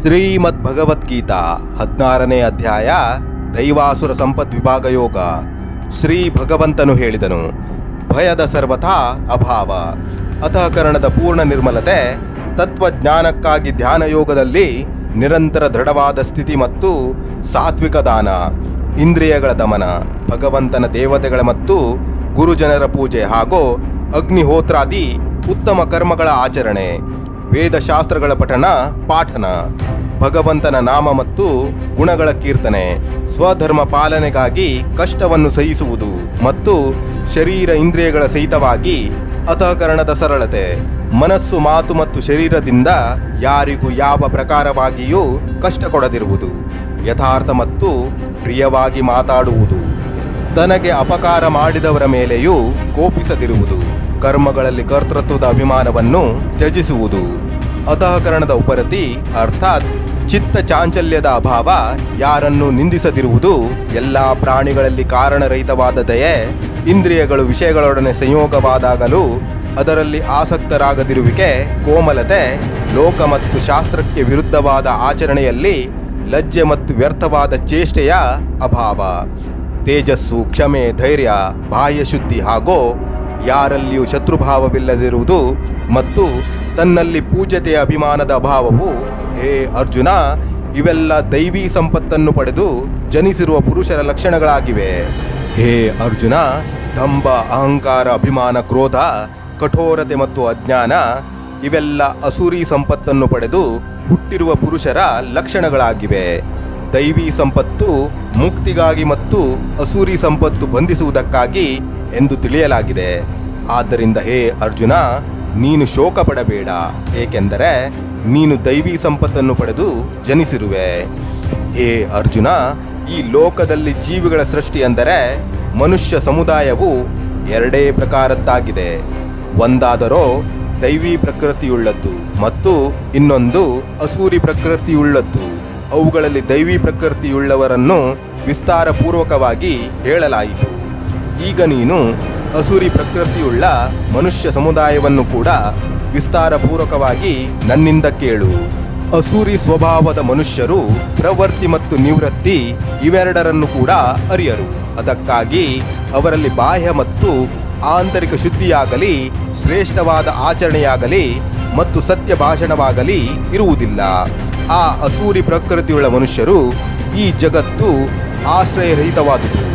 ಶ್ರೀಮದ್ ಭಗವದ್ಗೀತಾ ಹದಿನಾರನೇ ಅಧ್ಯಾಯ ದೈವಾಸುರ ಸಂಪತ್ ವಿಭಾಗ ಯೋಗ. ಶ್ರೀ ಭಗವಂತನು ಹೇಳಿದನು, ಭಯದ ಸರ್ವಥಾ ಅಭಾವ. ಅಂತಃಕರಣದ ಪೂರ್ಣ ನಿರ್ಮಲತೆ, ತತ್ವಜ್ಞಾನಕ್ಕಾಗಿ ಧ್ಯಾನ ಯೋಗದಲ್ಲಿ ನಿರಂತರ ದೃಢವಾದ ಸ್ಥಿತಿ ಮತ್ತು ಸಾತ್ವಿಕ ದಾನ, ಇಂದ್ರಿಯಗಳ ದಮನ, ಭಗವಂತನ ದೇವತೆಗಳ ಮತ್ತು ಗುರುಜನರ ಪೂಜೆ ಹಾಗೂ ಅಗ್ನಿಹೋತ್ರಾದಿ ಉತ್ತಮ ಕರ್ಮಗಳ ಆಚರಣೆ. ವೇದಶಾಸ್ತ್ರಗಳ ಪಠಣ, ಪಾಠನ. ಭಗವಂತನ ನಾಮ ಮತ್ತು ಗುಣಗಳ ಕೀರ್ತನೆ, ಸ್ವಧರ್ಮ ಪಾಲನೆಗಾಗಿ ಕಷ್ಟವನ್ನು ಸಹಿಸುವುದು ಮತ್ತು ಶರೀರ ಇಂದ್ರಿಯಗಳ ಸಹಿತವಾಗಿ ಅಥಕರಣದ ಸರಳತೆ. ಮನಸ್ಸು, ಮಾತು ಮತ್ತು ಶರೀರದಿಂದ ಯಾರಿಗೂ ಯಾವ ಪ್ರಕಾರವಾಗಿಯೂ ಕಷ್ಟ ಕೊಡದಿರುವುದು, ಯಥಾರ್ಥ ಮತ್ತು ಪ್ರಿಯವಾಗಿ ಮಾತಾಡುವುದು. ತನಗೆ ಅಪಕಾರ ಮಾಡಿದವರ ಮೇಲೆಯೂ ಕೋಪಿಸದಿರುವುದು. ಕರ್ಮಗಳಲ್ಲಿ ಕರ್ತೃತ್ವದ ಅಭಿಮಾನವನ್ನು ತ್ಯಜಿಸುವುದು. ಅಂತಃಕರಣದ ಉಪರತಿ ಅರ್ಥಾತ್ ಚಿತ್ತ ಚಾಂಚಲ್ಯದ ಅಭಾವ ಯಾರನ್ನು ನಿಂದಿಸದಿರುವುದು ಎಲ್ಲಾ ಪ್ರಾಣಿಗಳಲ್ಲಿ ಕಾರಣರಹಿತವಾದ ದಯೆ, ಇಂದ್ರಿಯಗಳು ವಿಷಯಗಳೊಡನೆ ಸಂಯೋಗವಾದಾಗಲೂ ಅದರಲ್ಲಿ ಆಸಕ್ತರಾಗದಿರುವಿಕೆ, ಕೋಮಲತೆ, ಲೋಕ ಮತ್ತು ಶಾಸ್ತ್ರಕ್ಕೆ ವಿರುದ್ಧವಾದ ಆಚರಣೆಯಲ್ಲಿ ಲಜ್ಜೆ ಮತ್ತು ವ್ಯರ್ಥವಾದ ಚೇಷ್ಟೆಯ ಅಭಾವ. ತೇಜಸ್ಸು, ಕ್ಷಮೆ, ಧೈರ್ಯ ಬಾಹ್ಯ ಶುದ್ಧಿ ಹಾಗೂ ಯಾರಲ್ಲಿಯೂ ಶತ್ರುಭಾವವಿಲ್ಲದಿರುವುದು ಮತ್ತು ತನ್ನಲ್ಲಿ ಪೂಜ್ಯತೆಯ ಅಭಿಮಾನದ ಅಭಾವವು, ಹೇ ಅರ್ಜುನ, ಇವೆಲ್ಲ ದೈವಿ ಸಂಪತ್ತನ್ನು ಪಡೆದು ಜನಿಸಿರುವ ಪುರುಷರ ಲಕ್ಷಣಗಳಾಗಿವೆ. ಹೇ ಅರ್ಜುನ ದಂಬ ಅಹಂಕಾರ, ಅಭಿಮಾನ, ಕ್ರೋಧ, ಕಠೋರತೆ ಮತ್ತು ಅಜ್ಞಾನ, ಇವೆಲ್ಲ ಅಸುರಿ ಸಂಪತ್ತನ್ನು ಪಡೆದು ಹುಟ್ಟಿರುವ ಪುರುಷರ ಲಕ್ಷಣಗಳಾಗಿವೆ. ದೈವಿ ಸಂಪತ್ತು ಮುಕ್ತಿಗಾಗಿ ಮತ್ತು ಅಸೂರಿ ಸಂಪತ್ತು ಬಂಧಿಸುವುದಕ್ಕಾಗಿ ಎಂದು ತಿಳಿಯಲಾಗಿದೆ. ಆದ್ದರಿಂದ ಹೇ ಅರ್ಜುನ ನೀನು ಶೋಕ ಪಡಬೇಡ ಏಕೆಂದರೆ ನೀನು ದೈವಿ ಸಂಪತ್ತನ್ನು ಪಡೆದು ಜನಿಸಿರುವೆ. ಹೇ ಅರ್ಜುನ, ಈ ಲೋಕದಲ್ಲಿ ಜೀವಿಗಳ ಸೃಷ್ಟಿ ಎಂದರೆ ಮನುಷ್ಯ ಸಮುದಾಯವು ಎರಡೇ ಪ್ರಕಾರದ್ದಾಗಿದೆ. ಒಂದಾದರೋ ದೈವಿ ಪ್ರಕೃತಿಯುಳ್ಳದ್ದು ಮತ್ತು ಇನ್ನೊಂದು ಅಸೂರಿ ಪ್ರಕೃತಿಯುಳ್ಳದ್ದು. ಅವುಗಳಲ್ಲಿ ದೈವಿ ಪ್ರಕೃತಿಯುಳ್ಳವರನ್ನು ವಿಸ್ತಾರಪೂರ್ವಕವಾಗಿ ಹೇಳಲಾಯಿತು. ಈಗ ನೀನು ಅಸುರಿ ಪ್ರಕೃತಿಯುಳ್ಳ ಮನುಷ್ಯ ಸಮುದಾಯವನ್ನು ಕೂಡ ವಿಸ್ತಾರಪೂರ್ವಕವಾಗಿ ನನ್ನಿಂದ ಕೇಳು. ಅಸೂರಿ ಸ್ವಭಾವದ ಮನುಷ್ಯರು ಪ್ರವೃತ್ತಿ ಮತ್ತು ನಿವೃತ್ತಿ ಇವೆರಡರನ್ನು ಕೂಡ ಅರಿಯರು. ಅದಕ್ಕಾಗಿ ಅವರಲ್ಲಿ ಬಾಹ್ಯ ಮತ್ತು ಆಂತರಿಕ ಶುದ್ಧಿಯಾಗಲಿ, ಶ್ರೇಷ್ಠವಾದ ಆಚರಣೆಯಾಗಲಿ ಮತ್ತು ಸತ್ಯ ಭಾಷಣವಾಗಲಿ ಇರುವುದಿಲ್ಲ. ಆ ಅಸೂರಿ ಪ್ರಕೃತಿಯುಳ್ಳ ಮನುಷ್ಯರು ಈ ಜಗತ್ತು ಆಶ್ರಯರಹಿತವಾದುದು.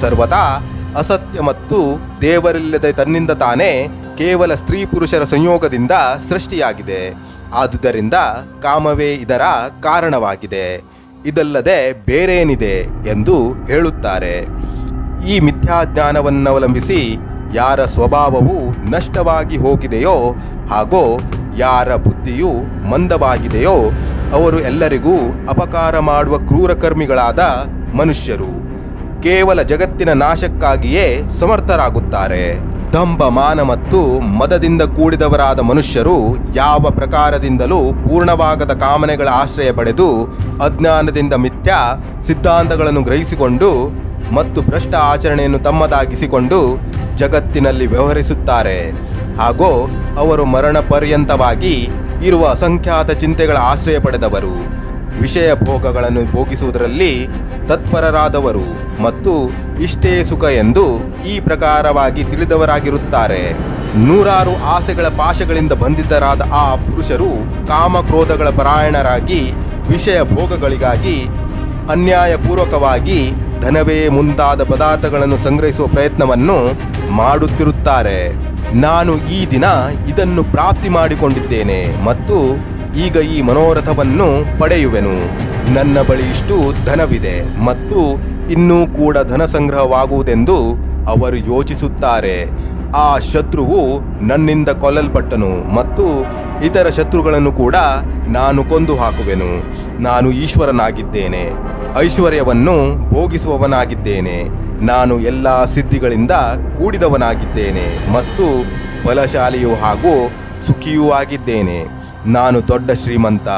ಸರ್ವದಾ ಅಸತ್ಯ ಮತ್ತು ದೇವರಿಲ್ಲದೆ ತನ್ನಿಂದ ತಾನೇ ಕೇವಲ ಸ್ತ್ರೀ ಪುರುಷರ ಸಂಯೋಗದಿಂದ ಸೃಷ್ಟಿಯಾಗಿದೆ. ಆದುದರಿಂದ ಕಾಮವೇ ಇದರ ಕಾರಣವಾಗಿದೆ. ಇದಲ್ಲದೆ ಬೇರೇನಿದೆ ಎಂದು ಹೇಳುತ್ತಾರೆ. ಈ ಮಿಥ್ಯಾಜ್ಞಾನವನ್ನವಲಂಬಿಸಿ ಯಾರ ಸ್ವಭಾವವು ನಷ್ಟವಾಗಿ ಹೋಗಿದೆಯೋ ಹಾಗೂ ಯಾರ ಬುದ್ಧಿಯು ಮಂದವಾಗಿದೆಯೋ ಅವರು ಎಲ್ಲರಿಗೂ ಅಪಕಾರ ಮಾಡುವ ಕ್ರೂರಕರ್ಮಿಗಳಾದ ಮನುಷ್ಯರು. ಕೇವಲ ಜಗತ್ತಿನ ನಾಶಕ್ಕಾಗಿಯೇ ಸಮರ್ಥರಾಗುತ್ತಾರೆ. ದಂಭ, ಮಾನ ಮತ್ತು ಮದದಿಂದ ಕೂಡಿದವರಾದ ಮನುಷ್ಯರು ಯಾವ ಪ್ರಕಾರದಿಂದಲೂ ಪೂರ್ಣವಾಗದ ಕಾಮನೆಗಳ ಆಶ್ರಯ ಪಡೆದು ಅಜ್ಞಾನದಿಂದ ಮಿಥ್ಯಾ ಸಿದ್ಧಾಂತಗಳನ್ನು ಗ್ರಹಿಸಿಕೊಂಡು ಮತ್ತು ಭ್ರಷ್ಟ ಆಚರಣೆಯನ್ನು ತಮ್ಮದಾಗಿಸಿಕೊಂಡು ಜಗತ್ತಿನಲ್ಲಿ ವ್ಯವಹರಿಸುತ್ತಾರೆ. ಹಾಗೂ ಅವರು ಮರಣ ಪರ್ಯಂತವಾಗಿ ಇರುವ ಅಸಂಖ್ಯಾತ ಚಿಂತೆಗಳ ಆಶ್ರಯ ಪಡೆದವರು. ವಿಷಯ ಭೋಗಗಳನ್ನು ಭೋಗಿಸುವುದರಲ್ಲಿ ತತ್ಪರರಾದವರು ಮತ್ತು ಇಷ್ಟೇ ಸುಖ ಎಂದು ಈ ಪ್ರಕಾರವಾಗಿ ತಿಳಿದವರಾಗಿರುತ್ತಾರೆ. ನೂರಾರು ಆಸೆಗಳ ಪಾಶಗಳಿಂದ ಬಂಧಿತರಾದ ಆ ಪುರುಷರು ಕಾಮಕ್ರೋಧಗಳ ಪರಾಯಣರಾಗಿ ವಿಷಯ ಭೋಗಗಳಿಗಾಗಿ ಅನ್ಯಾಯಪೂರ್ವಕವಾಗಿ ಧನವೇ ಮುಂತಾದ ಪದಾರ್ಥಗಳನ್ನು ಸಂಗ್ರಹಿಸುವ ಪ್ರಯತ್ನವನ್ನು ಮಾಡುತ್ತಿರುತ್ತಾರೆ. ನಾನು ಈ ದಿನ ಇದನ್ನು ಪ್ರಾಪ್ತಿ ಮಾಡಿಕೊಂಡಿದ್ದೇನೆ ಮತ್ತು ಈಗ ಈ ಮನೋರಥವನ್ನು ಪಡೆಯುವೆನು. ನನ್ನ ಬಳಿ ಇಷ್ಟು ಧನವಿದೆ ಮತ್ತು ಇನ್ನೂ ಕೂಡ ಧನ ಸಂಗ್ರಹವಾಗುವುದೆಂದು ಅವರು ಯೋಚಿಸುತ್ತಾರೆ. ಆ ಶತ್ರುವು ನನ್ನಿಂದ ಕೊಲ್ಲಲ್ಪಟ್ಟನು ಮತ್ತು ಇತರ ಶತ್ರುಗಳನ್ನು ಕೂಡ ನಾನು ಕೊಂದು ಹಾಕುವೆನು. ನಾನು ಈಶ್ವರನಾಗಿದ್ದೇನೆ. ಐಶ್ವರ್ಯವನ್ನು ಭೋಗಿಸುವವನಾಗಿದ್ದೇನೆ. ನಾನು ಎಲ್ಲ ಸಿದ್ಧಿಗಳಿಂದ ಕೂಡಿದವನಾಗಿದ್ದೇನೆ ಮತ್ತು ಬಲಶಾಲಿಯೂ ಹಾಗೂ ಸುಖಿಯೂ ಆಗಿದ್ದೇನೆ. ನಾನು ದೊಡ್ಡ ಶ್ರೀಮಂತ.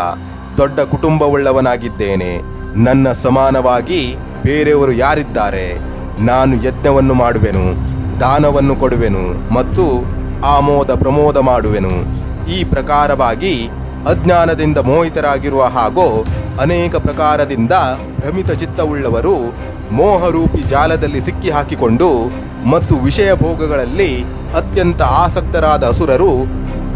ದೊಡ್ಡ ಕುಟುಂಬವುಳ್ಳವನಾಗಿದ್ದೇನೆ. ನನ್ನ ಸಮಾನವಾಗಿ ಬೇರೆಯವರು ಯಾರಿದ್ದಾರೆ? ನಾನು ಯಜ್ಞವನ್ನು ಮಾಡುವೆನು, ದಾನವನ್ನು ಕೊಡುವೆನು ಮತ್ತು ಆಮೋದ ಪ್ರಮೋದ ಮಾಡುವೆನು. ಈ ಪ್ರಕಾರವಾಗಿ ಅಜ್ಞಾನದಿಂದ ಮೋಹಿತರಾಗಿರುವ ಹಾಗೂ ಅನೇಕ ಪ್ರಕಾರದಿಂದ ಭ್ರಮಿತ ಚಿತ್ತವುಳ್ಳವರು ಮೋಹರೂಪಿ ಜಾಲದಲ್ಲಿ ಸಿಕ್ಕಿ ಹಾಕಿಕೊಂಡು ಮತ್ತು ವಿಷಯ ಭೋಗಗಳಲ್ಲಿ ಅತ್ಯಂತ ಆಸಕ್ತರಾದ ಅಸುರರು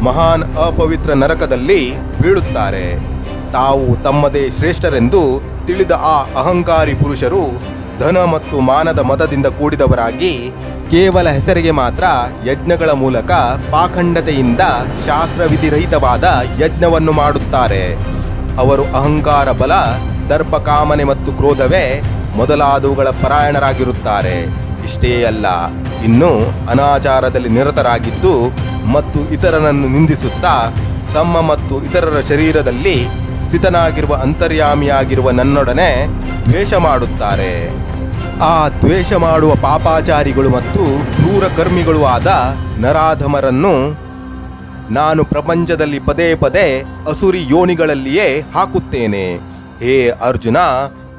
ಮಹಾನ್ ಅಪವಿತ್ರ ನರಕದಲ್ಲಿ ಬೀಳುತ್ತಾರೆ. ತಾವು ತಮ್ಮದೇ ಶ್ರೇಷ್ಠರೆಂದು ತಿಳಿದ ಆ ಅಹಂಕಾರಿ ಪುರುಷರು ಧನ ಮತ್ತು ಮಾನದ ಮತದಿಂದ ಕೂಡಿದವರಾಗಿ ಕೇವಲ ಹೆಸರಿಗೆ ಮಾತ್ರ ಯಜ್ಞಗಳ ಮೂಲಕ ಪಾಖಂಡತೆಯಿಂದ ಶಾಸ್ತ್ರವಿಧಿರಹಿತವಾದ ಯಜ್ಞವನ್ನು ಮಾಡುತ್ತಾರೆ. ಅವರು ಅಹಂಕಾರ, ಬಲ, ದರ್ಪ, ಕಾಮನೆ ಮತ್ತು ಕ್ರೋಧವೇ ಮೊದಲಾದವುಗಳ ಪರಾಯಣರಾಗಿರುತ್ತಾರೆ. ಇಷ್ಟೇ ಅಲ್ಲ, ಇನ್ನು ಅನಾಚಾರದಲ್ಲಿ ನಿರತರಾಗಿದ್ದು ಮತ್ತು ಇತರನನ್ನು ನಿಂದಿಸುತ್ತಾ ತಮ್ಮ ಮತ್ತು ಇತರರ ಶರೀರದಲ್ಲಿ ಸ್ಥಿತನಾಗಿರುವ ಅಂತರ್ಯಾಮಿಯಾಗಿರುವ ನನ್ನೊಡನೆ ದ್ವೇಷ ಮಾಡುತ್ತಾರೆ. ಆ ದ್ವೇಷ ಮಾಡುವ ಪಾಪಾಚಾರಿಗಳು ಮತ್ತು ಕ್ರೂರ ಆದ ನರಾಧಮರನ್ನು ನಾನು ಪ್ರಪಂಚದಲ್ಲಿ ಪದೇ ಪದೇ ಅಸುರಿ ಯೋನಿಗಳಲ್ಲಿಯೇ ಹಾಕುತ್ತೇನೆ. ಹೇ ಅರ್ಜುನ,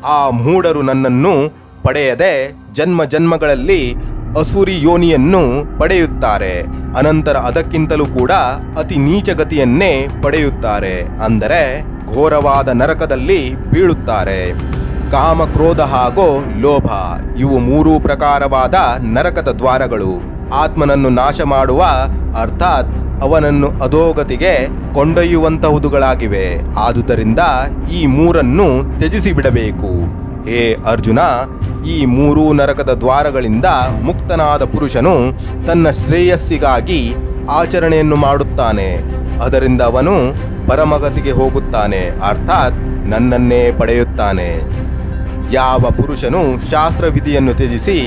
ಆ ಮೂಢರು ನನ್ನನ್ನು ಪಡೆಯದೆ ಜನ್ಮ ಜನ್ಮಗಳಲ್ಲಿ ಅಸುರಿ ಯೋನಿಯನ್ನು ಪಡೆಯುತ್ತಾರೆ. ಅನಂತರ ಅದಕ್ಕಿಂತಲೂ ಕೂಡ ಅತಿ ನೀಚ ಗತಿಯನ್ನೇ ಪಡೆಯುತ್ತಾರೆ. ಅಂದರೆ ಘೋರವಾದ ನರಕದಲ್ಲಿ ಬೀಳುತ್ತಾರೆ. ಕಾಮ ಕ್ರೋಧ ಹಾಗೂ ಲೋಭ, ಇವು ಮೂರೂ ಪ್ರಕಾರವಾದ ನರಕದ ದ್ವಾರಗಳು. ಆತ್ಮನನ್ನು ನಾಶ ಮಾಡುವ ಅರ್ಥಾತ್ ಅವನನ್ನು ಅಧೋಗತಿಗೆ ಕೊಂಡೊಯ್ಯುವಂತಹುದುಗಳಾಗಿವೆ. ಆದುದರಿಂದ ಈ ಮೂರನ್ನು ತ್ಯಜಿಸಿ ಬಿಡಬೇಕು ಹೇ ಅರ್ಜುನ, ಈ ಮೂರೂ ನರಕದ ದ್ವಾರಗಳಿಂದ ಮುಕ್ತನಾದ ಪುರುಷನು ತನ್ನ ಶ್ರೇಯಸ್ಸಿಗಾಗಿ ಆಚರಣೆಯನ್ನು ಮಾಡುತ್ತಾನೆ. ಅದರಿಂದ ಅವನು ಪರಮಗತಿಗೆ ಹೋಗುತ್ತಾನೆ, ಅರ್ಥಾತ್ ನನ್ನನ್ನೇ ಪಡೆಯುತ್ತಾನೆ. ಯಾವ ಪುರುಷನು ಶಾಸ್ತ್ರವಿಧಿಯನ್ನು ತ್ಯಜಿಸಿ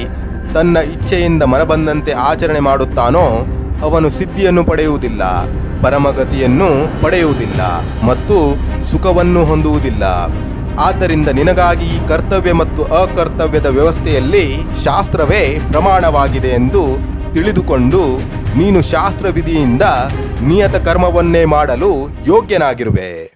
ತನ್ನ ಇಚ್ಛೆಯಿಂದ ಮನಬಂದಂತೆ ಆಚರಣೆ ಮಾಡುತ್ತಾನೋ, ಅವನು ಸಿದ್ಧಿಯನ್ನು ಪಡೆಯುವುದಿಲ್ಲ, ಪರಮಗತಿಯನ್ನು ಪಡೆಯುವುದಿಲ್ಲ ಮತ್ತು ಸುಖವನ್ನು ಹೊಂದುವುದಿಲ್ಲ. ಆದ್ದರಿಂದ ನಿನಗಾಗಿ ಈ ಕರ್ತವ್ಯ ಮತ್ತು ಅಕರ್ತವ್ಯದ ವ್ಯವಸ್ಥೆಯಲ್ಲಿ ಶಾಸ್ತ್ರವೇ ಪ್ರಮಾಣವಾಗಿದೆ ಎಂದು ತಿಳಿದುಕೊಂಡು ನೀನು ಶಾಸ್ತ್ರವಿಧಿಯಿಂದ ನಿಯತ ಕರ್ಮವನ್ನೇ ಮಾಡಲು ಯೋಗ್ಯನಾಗಿರುವೆ.